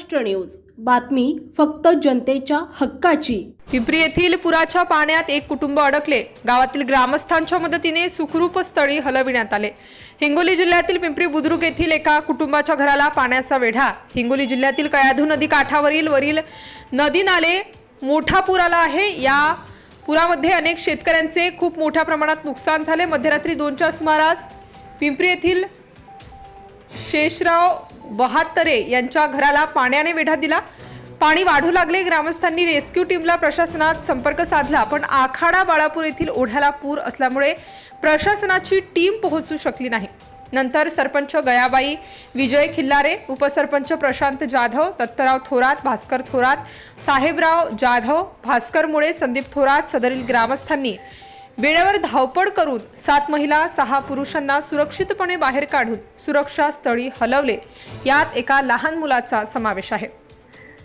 Maharashtra news. बातमी फक्त जनतेच्या हक्काची. पिंपरी येथील पुराच्या पाण्यात एक कुटुंब अडकले. गावातील ग्रामस्थांच्या मदतीने सुखरूप स्थळी हलविण्यात आले. हिंगोली जिल्ह्यातील पिंपरी बुद्रुक येथील एका कुटुंबाच्या घराला पाण्याचा वेढा. हिंगोली जिल्ह्यातील कयाधू नदी काठावरील वरील नदी नाले मोठा पूर आला आहे. या पुरामध्ये अनेक शेतकऱ्यांचे खूप मोठ्या प्रमाणात नुकसान झाले. मध्यरात्री दोनच्या सुमारास पिंपरी येथील शेषराव बहात्तरे यांच्या घराला पाण्याने वेढा दिला. पाणी वाढू लागले ग्रामस्थांनी रेस्क्यू टीमला प्रशासनात संपर्क साधला पण आखाडा बाळापूर येथील ओढ्याला पूर असल्यामुळे प्रशासनाची टीम पोहोचू शकली नाही. नंतर सरपंच गयाबाई विजय खिल्लारे उपसरपंच प्रशांत जाधव दत्तराव थोरात भास्कर थोरात साहेबराव जाधव भास्कर मुळे संदीप थोरात सदरील ग्रामस्थांनी वेळेवर धावपळ करून सात महिला सहा पुरुषांना सुरक्षितपणे बाहेर काढून सुरक्षा स्थळी हलवले. यात एका लहान मुलाचा समावेश आहे.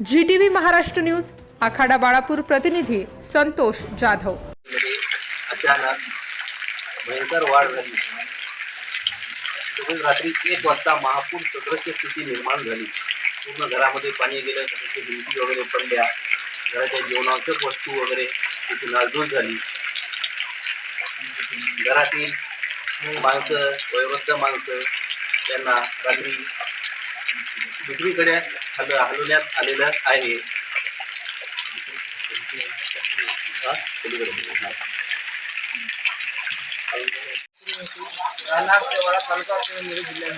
G T V Maharashtra news आखाडा बाळापूर प्रतिनिधी संतोष जाधव. अचानक भयंकर वाढ झाली. रात्री एक वाजता महापूर सदृश्य स्थिती निर्माण झाली. पूर्ण घरामध्ये पाणी गेलं भिंती वगैरे पडल्या. घराच्या जीवनावश्यक वस्तू वगैरे तिथे नाजूक झाली. घरातील माणसं वयोवृद्ध माणसं त्यांना रात्री दुसरीकडे हल हलवण्यात आलेलं आहे. राहणार तालुका जिल्ह्यामध्ये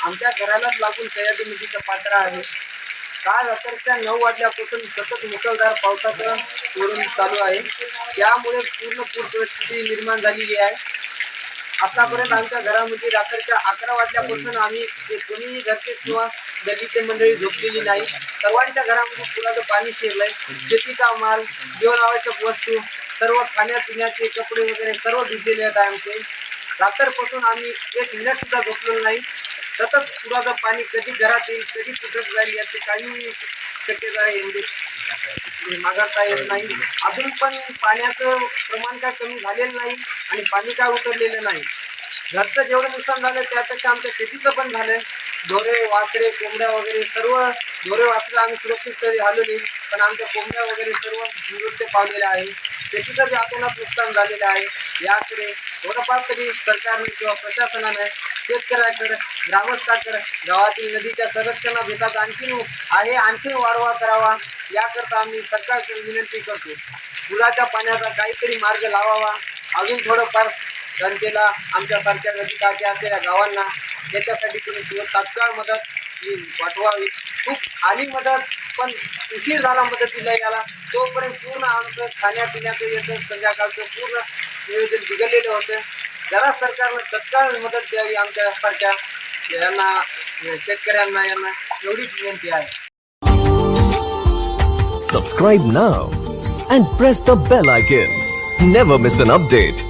आमच्या घरालाच लागून सह्याद्री नदीचा पात्र आहे. काल रात्रीच्या नऊ वाजल्यापासून सतत मुसळधार पावसाचं धोरण चालू आहे. त्यामुळे पूर्ण पूर परिस्थिती निर्माण झालेली आहे. आतापर्यंत आमच्या घरामध्ये रात्रीच्या अकरा वाजल्यापासून आम्ही ते कोणीही घरचे किंवा दलित मंडळी झोपलेली नाही. सर्वांच्या घरामध्ये पुराचं पाणी शिरलंय. शेतीचा माल जीवन आवश्यक वस्तू सर्व खाण्यापिण्याचे कपडे वगैरे सर्व भिजलेले आहेत आमचे. रात्रपासून आम्ही एक मिनिट सुद्धा झोपलेलो नाही. सतत पुराचं पाणी कधी घरात येईल कधी कुठं जाईल याची काही शक्यता आहे म्हणजे माघारता येत नाही. अजून पण पाण्याचं प्रमाण काय कमी झालेलं नाही आणि पाणी काय उतरलेलं नाही. घरचं जेवढं नुकसान झालं त्यापेक्षा आमच्या शेतीचं पण झालं. ढोरे वासरे कोंबड्या वगैरे सर्व ढोरे वासरे आम्ही सुरक्षित तरी हलवली पण आमच्या कोंबड्या वगैरे सर्व निवृत्त पावलेल्या आहे शेतीचं जे आपल्याला नुकसान झालेलं आहे याकडे थोडंफार तरी सरकारने किंवा प्रशासनाने शेतकऱ्याकडे ग्रामस्थाकडे गावातील नदीच्या संरक्षणाभेतात आणखीन आहे आणखीन वाढवा करावा. याकरता आम्ही सरकारकडे विनंती करतो. पुराच्या पाण्याचा काहीतरी मार्ग लावावा. अजून थोडंफार जनतेला आमच्यासारख्या नदीकाठी असलेल्या गावांना त्याच्यासाठी तुम्ही तात्काळ मदत पाठवावी. खूप आली मदत पण उशीर झाला मदतीला याला तोपर्यंत पूर्ण आमचं खाण्यापिण्याचं याचं संध्याकाळचं पूर्ण नियोजन बिघडलेलं होतं. जरा सरकारनं तत्काळ मदत द्यावी आमच्यासारख्या यांना शेतकऱ्यांना यांना एवढीच विनंती आहे Subscribe now and press the bell icon. Never miss an update.